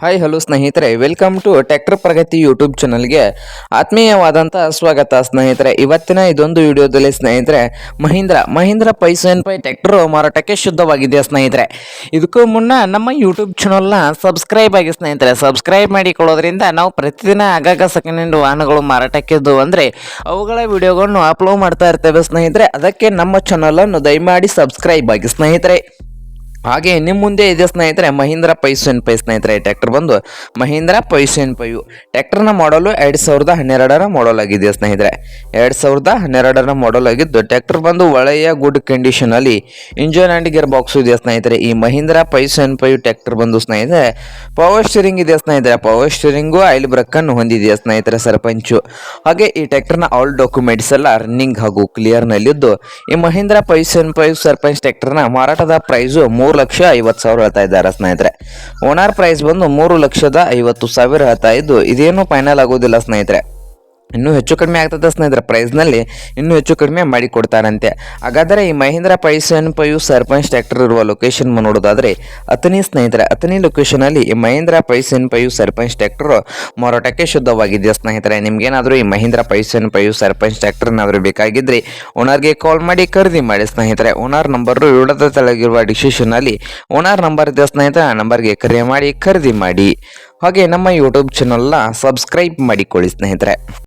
Hi hello ಸ್ನೇಹಿತರೆ. Welcome to tractor Pragati YouTube ಚಾನಲ್ಗೆ ಆತ್ಮೀಯವಾದಂಥ ಸ್ವಾಗತ ಸ್ನೇಹಿತರೆ. ಇವತ್ತಿನ ಇದೊಂದು ವಿಡಿಯೋದಲ್ಲಿ ಸ್ನೇಹಿತರೆ, ಮಹೀಂದ್ರ ಮಹೀಂದ್ರ ಪೈಸನ್ ಪೈ ಟ್ಯಾಕ್ಟ್ರು ಮಾರಾಟಕ್ಕೆ ಶುದ್ಧವಾಗಿದೆ ಸ್ನೇಹಿತರೆ. ಇದಕ್ಕೂ ಮುನ್ನ ನಮ್ಮ ಯೂಟ್ಯೂಬ್ ಚಾನಲ್ನ ಸಬ್ಸ್ಕ್ರೈಬ್ ಆಗಿ ಸ್ನೇಹಿತರೆ ಸಬ್ಸ್ಕ್ರೈಬ್ ಮಾಡಿಕೊಳ್ಳೋದ್ರಿಂದ ನಾವು ಪ್ರತಿದಿನ ಆಗಾಗ ಸೆಕೆಂಡ್ ಹ್ಯಾಂಡ್ ವಾಹನಗಳು ಮಾರಾಟಕ್ಕಿದ್ದು ಅಂದರೆ ಅವುಗಳ ವಿಡಿಯೋಗಳನ್ನು ಅಪ್ಲೋಡ್ ಮಾಡ್ತಾ ಇರ್ತೇವೆ ಸ್ನೇಹಿತರೆ. ಅದಕ್ಕೆ ನಮ್ಮ ಚಾನಲನ್ನು ದಯಮಾಡಿ ಸಬ್ಸ್ಕ್ರೈಬ್ ಆಗಿ ಸ್ನೇಹಿತರೆ. ಹಾಗೆ ನಿಮ್ಮ ಮುಂದೆ ಇದೆ ಸ್ನೇಹಿತರೆ, ಮಹೀಂದ್ರ ಪೈಸನ್ ಪೈ ಸ್ನೇಹಿತರೆ ಟ್ರ್ಯಾಕ್ಟರ್ ಬಂದು ಮಹೀಂದ್ರ ಪೈಸನ್ ಪೈಯು ಟ್ರ್ಯಾಕ್ಟರ್ನ ಮಾಡಲು ಎರಡು ಸಾವಿರದ ಹನ್ನೆರಡರ ಮಾಡಲ್ ಆಗಿದೆ ಸ್ನೇಹಿತರೆ. ಎರಡು ಸಾವಿರದ ಹನ್ನೆರಡರ ಮಾಡಲ್ ಆಗಿದ್ದು ಟ್ರ್ಯಾಕ್ಟರ್ ಬಂದು ಒಳ್ಳೆಯ ಗುಡ್ ಕಂಡೀಷನಲ್ಲಿ ಇಂಜಿನ್ ಆ್ಯಂಡ್ ಗೇರ್ ಬಾಕ್ಸ್ ಇದೆ ಸ್ನೇಹಿತರೆ. ಈ ಮಹೀಂದ್ರ ಸೆವೆನ್ ಫೈವ್ ಟ್ರ್ಯಾಕ್ಟರ್ ಬಂದು ಸ್ನೇಹಿತರೆ ಪವರ್ ಸ್ಟೀರಿಂಗ್ ಇದೆ ಸ್ನೇಹಿತರೆ. ಪವರ್ ಸ್ಟೀರಿಂಗು ಆಯಿಲ್ ಬ್ರಕ್ಕನ್ನು ಹೊಂದಿದೆಯಾ ಸ್ನೇಹಿತರೆ ಸರ್ಪಂಚು? ಹಾಗೆ ಈ ಟ್ರ್ಯಾಕ್ಟರ್ನ ಆಲ್ ಡಾಕ್ಯುಮೆಂಟ್ಸ್ ಎಲ್ಲ ರನ್ನಿಂಗ್ ಹಾಗೂ ಕ್ಲಿಯರ್ನಲ್ಲಿದ್ದು ಈ ಮಹೀಂದ್ರ ಸೆವೆನ್ ಫೈವ್ ಸರ್ಪಂಚ್ ಟ್ರ್ಯಾಕ್ಟರ್ನ ಮಾರಾಟದ ಪ್ರೈಸು ಮೂರು ಲಕ್ಷ ಐವತ್ತು ಸಾವಿರ ಹೇಳ್ತಾ ಇದ್ದಾರೆ ಸ್ನೇಹಿತರೆ. ಓನರ್ ಪ್ರೈಸ್ ಬಂದು ಮೂರು ಲಕ್ಷದ ಐವತ್ತು ಸಾವಿರ ಹೇಳ್ತಾ ಇದ್ದು, ಇದೇನು ಫೈನಲ್ ಆಗೋದಿಲ್ಲ ಸ್ನೇಹಿತರೆ. ಇನ್ನೂ ಹೆಚ್ಚು ಕಡಿಮೆ ಆಗ್ತದೆ ಸ್ನೇಹಿತರ ಪ್ರೈಸ್ನಲ್ಲಿ ಇನ್ನೂ ಹೆಚ್ಚು ಕಡಿಮೆ ಮಾಡಿ ಕೊಡ್ತಾರಂತೆ. ಹಾಗಾದರೆ ಈ ಮಹೇಂದ್ರ ಪೈಸನ್ ಪಯು ಸರ್ಪಂಚ್ ಟ್ರ್ಯಾಕ್ಟರ್ ಇರುವ ಲೊಕೇಶನ್ ನೋಡೋದಾದರೆ ಅತನಿ ಸ್ನೇಹಿತರೆ ಅತನಿ ಲೊಕೇಶನಲ್ಲಿ ಈ ಮಹೇಂದ್ರ ಪೈಸನ್ ಪಯು ಸರ್ಪಂಚ್ ಟ್ರ್ಯಾಕ್ಟರ್ ಮಾರಾಟಕ್ಕೆ ಶುದ್ಧವಾಗಿದೆ ಸ್ನೇಹಿತರೆ? ನಿಮಗೇನಾದರೂ ಈ ಮಹೇಂದ್ರ ಪೈಸನ್ ಪಯು ಸರ್ಪಂಚ್ ಟ್ರ್ಯಾಕ್ಟರ್ ಏನಾದರೂ ಬೇಕಾಗಿದ್ದರೆ ಓನರ್ಗೆ ಕಾಲ್ ಮಾಡಿ ಖರೀದಿ ಮಾಡಿ ಸ್ನೇಹಿತರೆ. ಓನರ್ ನಂಬರು ವಿಡದ ತೆಳಗಿರುವ ಡಿಸಿಷನಲ್ಲಿ ಓನರ್ ನಂಬರ್ ಇದೆ ಸ್ನೇಹಿತರೆ ನಂಬರ್ಗೆ ಕರೆ ಮಾಡಿ ಖರೀದಿ ಮಾಡಿ. ಹಾಗೆ ನಮ್ಮ ಯೂಟ್ಯೂಬ್ ಚಾನಲ್ನ ಸಬ್ಸ್ಕ್ರೈಬ್ ಮಾಡಿಕೊಳ್ಳಿ ಸ್ನೇಹಿತರೆ.